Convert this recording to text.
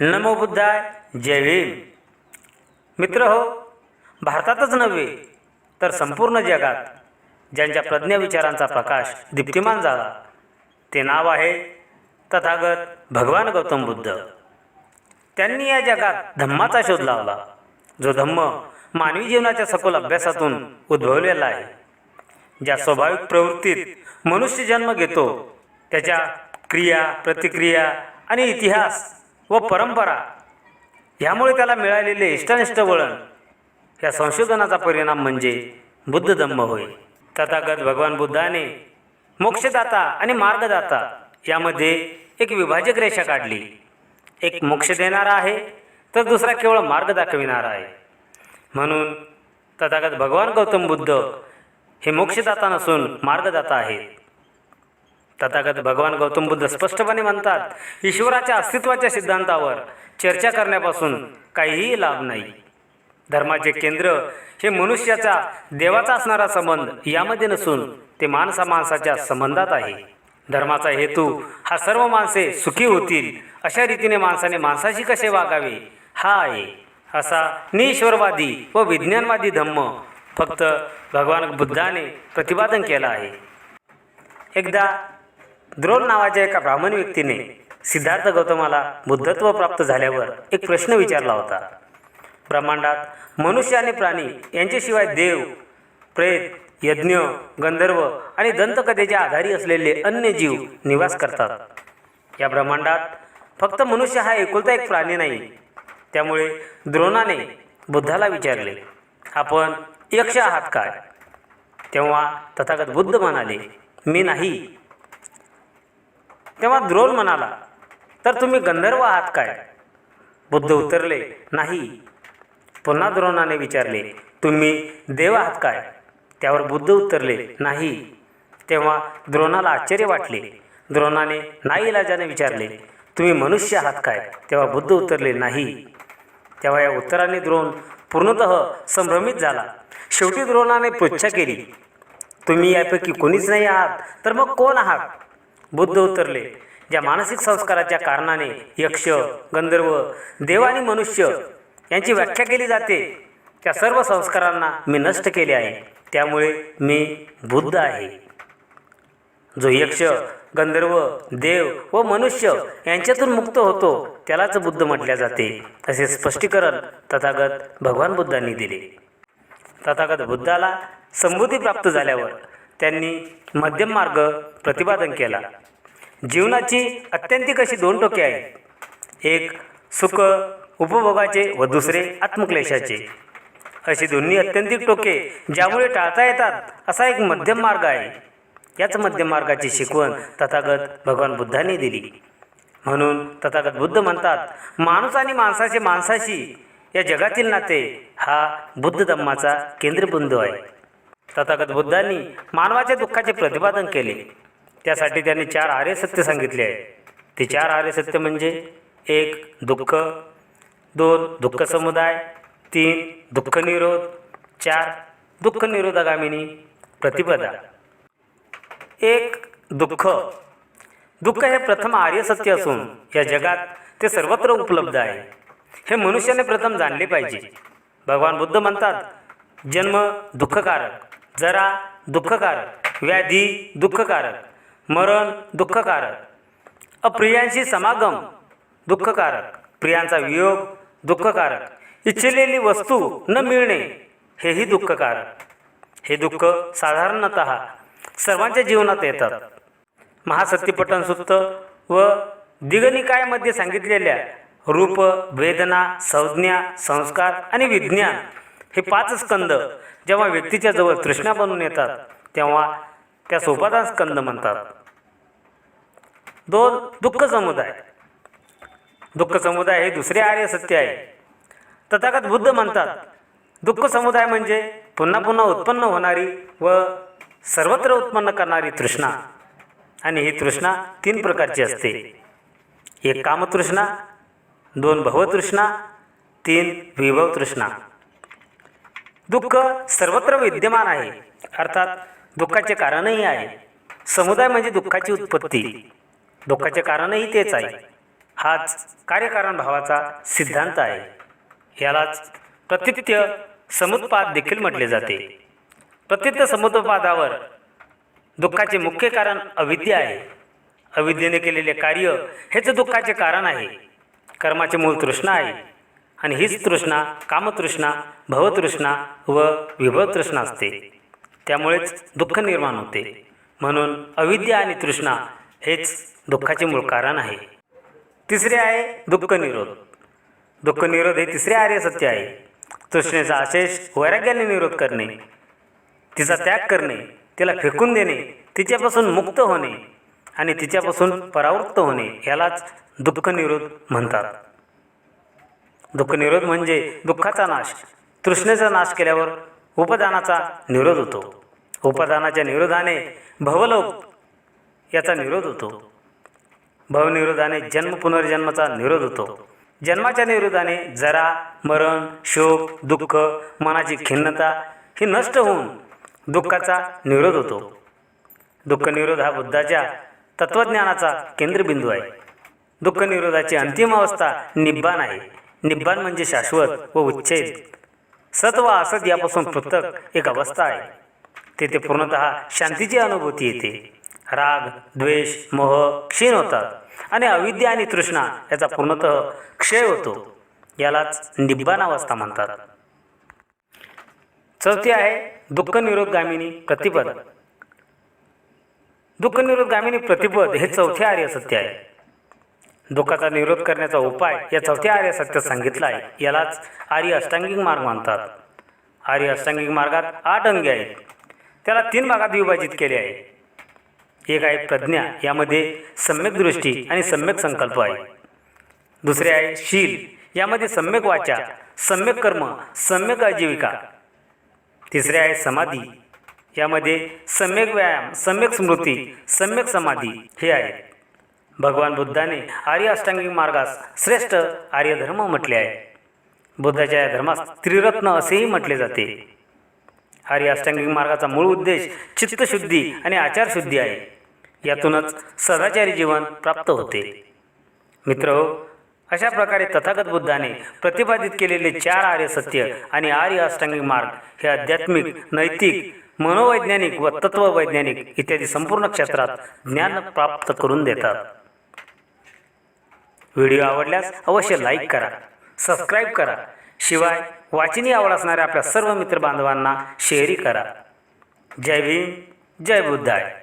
नमो बुद्धाय जय भीम. मित्र हो भारतातच नव्हे तर संपूर्ण जगात ज्यांच्या प्रज्ञा विचारांचा प्रकाश दीप्तिमान झाला ते नाव आहे तथागत भगवान गौतम बुद्ध. त्यांनी या जगात धम्माचा शोध लावला जो धम्म मानवी जीवनाच्या सखोल अभ्यासातून उद्भवलेला आहे. ज्या स्वाभाविक प्रवृत्तीत मनुष्य जन्म घेतो त्याच्या क्रिया प्रतिक्रिया आणि इतिहास व परंपरा यामुळे त्याला मिळालेले इष्टनिष्ट वळण या संशोधनाचा परिणाम म्हणजे बुद्ध धम्म होय. तथागत भगवान बुद्धाने मोक्षदाता आणि मार्गदाता यामध्ये एक विभाजक रेषा काढली. एक मोक्ष देणारा आहे तर दुसरा केवळ मार्ग दाखविणारा आहे. म्हणून तथागत भगवान गौतम बुद्ध हे मोक्षदाता नसून मार्गदाता आहेत. तथागत भगवान गौतम बुद्ध स्पष्टपणे म्हणतात ईश्वराच्या अस्तित्वाच्या सिद्धांतावर चर्चा करण्यापासून काहीही लाभ नाही. धर्माचे केंद्र हे मनुष्याचा देवाचा असणारा संबंध यामध्ये नसून ते माणसा माणसाच्या संबंधात आहे. धर्माचा हेतू हा सर्व माणसे सुखी होतील अशा रीतीने माणसाने माणसाशी कसे वागावे? हा आहे. असा निईश्वरवादी व विज्ञानवादी धम्म फक्त भगवान बुद्धाने प्रतिपादन केला आहे. एकदा द्रोण नावाच्या एका ब्राह्मण व्यक्तीने सिद्धार्थ गौतमाला बुद्धत्व प्राप्त झाल्यावर एक प्रश्न विचारला होता. ब्रह्मांडात मनुष्य आणि प्राणी यांच्याशिवाय देव प्रेत यज्ञ गंधर्व आणि दंतकथेच्या आधारी असलेले अन्य जीव निवास करतात. या ब्रह्मांडात फक्त मनुष्य हा एकुलता एक प्राणी नाही. त्यामुळे द्रोणाने बुद्धाला विचारले आपण यक्ष आहात काय? तेव्हा तथागत बुद्ध म्हणाले मी नाही. तेव्हा द्रोण म्हणाला तर तुम्ही गंधर्व आहात काय? बुद्ध उतरले नाही. पुन्हा द्रोणाने विचारले तुम्ही देव आहात काय? त्यावर बुद्ध उतरले नाही. तेव्हा द्रोणाला आश्चर्य वाटले. द्रोणाने नाही इलाजाने विचारले तुम्ही मनुष्य आहात काय? तेव्हा बुद्ध उत्तरले नाही. तेव्हा या उत्तराने द्रोण पूर्णतः संभ्रमित झाला. शेवटी द्रोणाने पृच्छा केली तुम्ही यापैकी कोणीच नाही आहात? तर मग कोण आहात? बुद्ध उतरले. ज्या मानसिक संस्काराच्या कारणाने यक्ष गंधर्व देव आणि मनुष्य यांची व्याख्या केली जाते त्या सर्व संस्कारांना मी नष्ट केले आहे. त्यामुळे मी बुद्ध आहे. जो यक्ष गंधर्व देव व मनुष्य यांच्यातून मुक्त होतो त्यालाच बुद्ध म्हटल्या जाते. असे स्पष्टीकरण तथागत भगवान बुद्धांनी दिले. तथागत बुद्धाला संबुद्धी प्राप्त झाल्यावर त्यांनी मध्यम मार्ग प्रतिपादन केला. जीवनाची अत्यंतिक अशी दोन टोके आहेत? एक सुख उपभोगाचे व दुसरे आत्मक्लेशाचे. अशी दोन्ही अत्यंतिक टोके ज्यामुळे टाळता येतात असा एक मध्यम मार्ग आहे. याच मध्यम मार्गाची शिकवण तथागत भगवान बुद्धाने दिली. म्हणून तथागत बुद्ध म्हणतात माणूस आणि माणसाचे माणसाशी या जगातील नाते हा बुद्ध धम्माचा केंद्रबिंदू आहे. तथागत बुद्धांनी मानवाच्या दुःखाचे प्रतिपादन केले. त्यासाठी त्यांनी चार आर्य सत्य सांगितले आहे. ते चार आर्य सत्य म्हणजे एक दुःख दोन दुःख समुदाय तीन दुःख निरोध चार दुःख निरोधगामिनी प्रतिपदा. एक दुःख. दुःख हे प्रथम आर्य सत्य असून या जगात ते सर्वत्र उपलब्ध आहे. हे मनुष्याने प्रथम जाणले पाहिजे. भगवान बुद्ध म्हणतात जन्म दुःखकारक. जरा दुःखकारक व्याधी दुःखकारक मरण दुःखकारक अप्रियांशी समागम दुःखकारक प्रियांचा वियोग दुःखकारक इच्छिलेली वस्तू न मिळणे हेही दुःखकारक. हे दुःख साधारणत सर्वांच्या जीवनात येतात. महासत्यपटन सुत्त व दिगनिकायामध्ये सांगितलेल्या रूप वेदना संज्ञा संस्कार आणि विज्ञान हे पाच स्कंद जेव्हा व्यक्तीच्या जवळ तृष्णा बनून येतात तेव्हा त्या सोपादान स्कंद म्हणतात. दोन दुःख समुदाय. दुःख समुदाय हे दुसरे आर्य सत्य आहे. तथागत बुद्ध म्हणतात दुःख समुदाय म्हणजे पुन्हा पुन्हा उत्पन्न होणारी व सर्वत्र उत्पन्न करणारी तृष्णा. आणि ही तृष्णा तीन प्रकारची असते. एक कामतृष्णा दोन भवतृष्णा तीन विभव तृष्णा दुःख सर्वत्र विद्यमान आहे. अर्थात दुःखाचे कारणही आहे. समुदाय म्हणजे दुःखाची उत्पत्ती. दुःखाचे कारणही तेच आहे. हाच कार्यकारण भावाचा सिद्धांत आहे. यालाच प्रतित्य समुत्पाद देखील म्हटले जाते. प्रतित्य समुत्पादावर दुःखाचे मुख्य कारण अविद्या आहे. अविद्येने केलेले कार्य हेच दुःखाचे कारण आहे. कर्माचे मूळ तृष्णा आहे. आणि हीच तृष्णा कामतृष्णा भवतृष्णा व विभवतृष्णा असते. त्यामुळेच दुःख निर्माण होते. म्हणून अविद्या आणि तृष्णा हेच दुःखाचे मूळ कारण आहे. तिसरे आहे दुःख निरोध. दुःख निरोध हे तिसरे आर्य सत्य आहे. तृष्णेचा अशेष वैराग्याने निरोध करणे तिचा त्याग करणे तिला फेकून देणे तिच्यापासून मुक्त होणे आणि तिच्यापासून परावृत्त होणे यालाच दुःख निरोध म्हणतात. दुःख निरोध म्हणजे दुःखाचा नाश. तृष्णेचा नाश केल्यावर उपदानाचा निरोध होतो. उपदानाच्या निरोधाने भवलोक याचा निरोध होतो. भवनिरोधाने जन्म पुनर्जन्माचा निरोध होतो. जन्माच्या निरोधाने जरा मरण शोक दुःख मनाची खिन्नता ही नष्ट होऊन दुःखाचा निरोध होतो. दुःखनिरोध हा बुद्धाच्या तत्त्वज्ञानाचा केंद्रबिंदू आहे. दुःखनिरोधाची अंतिम अवस्था निब्बान आहे. निब्बाण म्हणजे शाश्वत व उच्छेद. सत व असत यापासून पृथक एक अवस्था आहे. तेथे पूर्णतः शांतीची अनुभूती येते. राग द्वेष मोह क्षीण होतात आणि अविद्या आणि तृष्णा याचा पूर्णतः क्षय होतो. यालाच निब्बाण अवस्था म्हणतात. चौथी आहे दुःख निरोधगामिनी प्रतिपद. दुःख निरोधगामिनी प्रतिपद हे चौथे आर्य सत्य आहे. दुःखाचा निरोध करण्याचा उपाय या चौथ्या आर्य सत्यात सांगितला आहे. यालाच आर्य अष्टांगिक मार्ग मानतात आर्य अष्टांगिक मार्गात आठ अंगे आहेत. त्याला तीन भागात विभाजित केले आहे. एक आहे प्रज्ञा. यामध्ये सम्यक दृष्टी आणि सम्यक संकल्प आहे. दुसरे आहे शील. यामध्ये सम्यक वाचा सम्यक कर्म सम्यक आजीविका. तिसरे आहे समाधी. यामध्ये सम्यक व्यायाम सम्यक स्मृती सम्यक समाधी हे आहेत. भगवान बुद्धाने आर्य अष्टांगिक मार्गास श्रेष्ठ आर्य धर्म म्हटले आहे. बुद्धाच्या या धर्मास त्रिरत्न असेही म्हटले जाते. आर्य अष्टांगिक मार्गाचा मूळ उद्देश चित्तशुद्धी आणि आचारशुद्धी आहे. यातूनच सदाचारी जीवन प्राप्त होते. मित्र हो, अशा प्रकारे तथागत बुद्धाने प्रतिपादित केलेले चार आर्य सत्य आणि आर्य अष्टांगिक मार्ग हे आध्यात्मिक नैतिक मनोवैज्ञानिक व तत्ववैज्ञानिक इत्यादी संपूर्ण क्षेत्रात ज्ञान प्राप्त करून देतात. व्हिडिओ आवडल्यास अवश्य लाईक करा सबस्क्राईब करा. शिवाय वाचनी आवड असणाऱ्या आपल्या सर्व मित्रबांधवांना शेअरही करा. जय भीम जय बुद्धाय.